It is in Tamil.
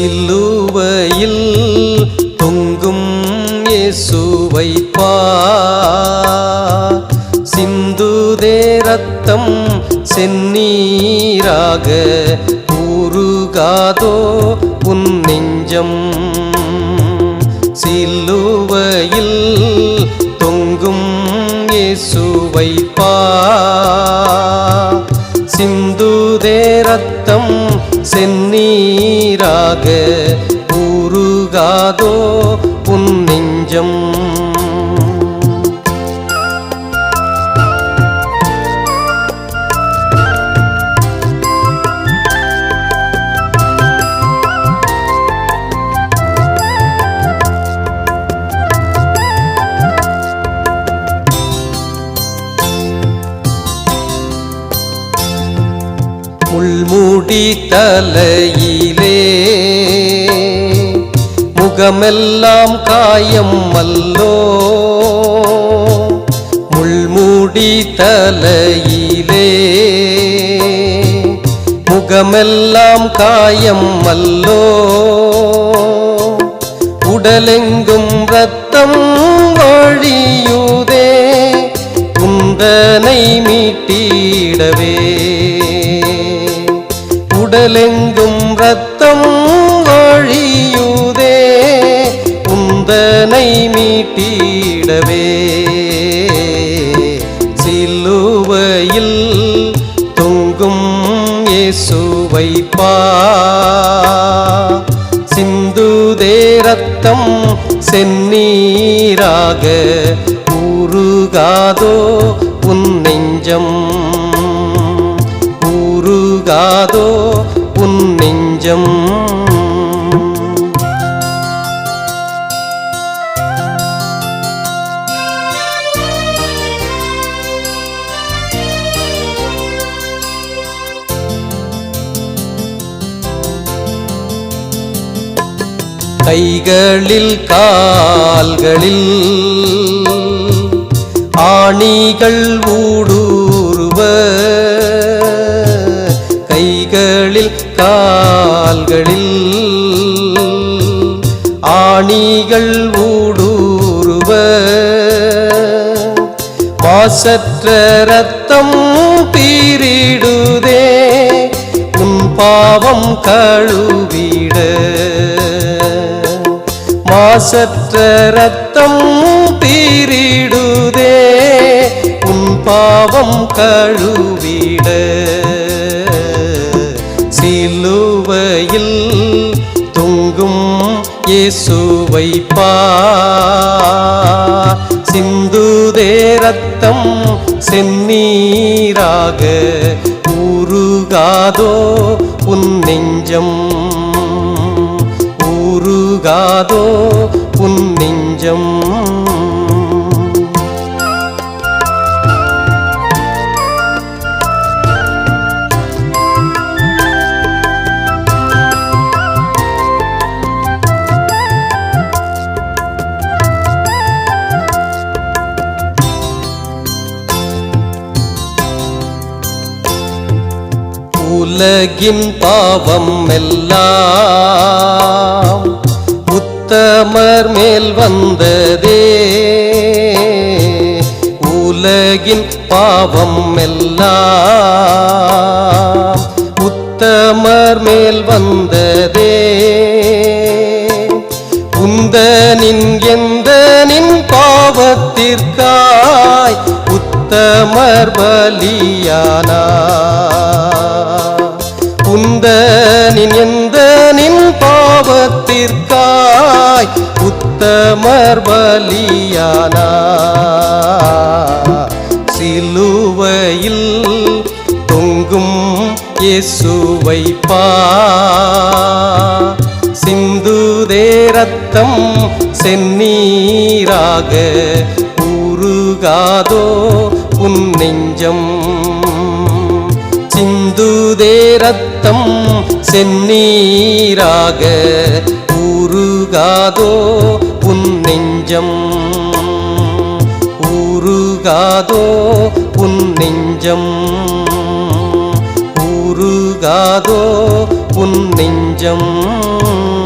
சிலுவையில் தொங்கும் இயேசுவை பார் சிந்துதே ரத்தம் செந்நீராக ஊருகாதோ உன் நெஞ்சம். சிலுவையில் தொங்கும் இயேசுவை பார் சிந்துதே ரத்தம் நீராக உருகாதோ உன் நெஞ்சம் முள்மூடி தலையிலே முகமெல்லாம் காயம் அல்லோ. முள்மூடி தலையிலே முகமெல்லாம் காயம் அல்லோ. உடலெங்கும் ரத்தம் வழியுதே. குந்தனை மீட்டிடவே. உடலெங்கும் ரத்தம் வழியுதே உந்தனை மீட்டிடவே. சிலுவையில் தொங்கும் இயேசுவை பா சிந்துதே ரத்தம் செந்நீராக ஊருகாதோ உன் நெஞ்சம் ஊருகாதோ நெஞ்சம் கைகளில் கால்களில் ஆணிகள் ஊடுருவ ஆணிகள் ஊடுருவ. மாசற்ற ரத்தம் பீரிடுதே உன் பாவம் கழுவிட. மாசற்ற ரத்தம் பீரிடுதே உன் பாவம் கழுவிட. இயேசுவை பார் சிந்துதே ரத்தம் செந்நீராக ஊருகாதோ உன் நெஞ்சம். உருகாதோ உன் நெஞ்சம். உலகின் பாவம் எல்லாம் உத்தமர் மேல் வந்ததே. உலகின் பாவம் எல்லாம் உத்தமர் மேல் வந்ததே. உந்தனின் எந்தனின் பாவத்திற்காய் உத்தமர் நின் எந்த நின் பாவத்திற்காய் உத்தமர் பலியானா சிலுவையில் தொங்கும் இயேசுவை பா. சிந்துதே ரத்தம் செந்நீராக உருகாதோ உன் நெஞ்சம். சிந்துதே ரத்தம் செந்நீராக ஊருகாதோ உன் நெஞ்சம்? உருகாதோ உன் நெஞ்சம்? உருகாதோ உன் நெஞ்சம்?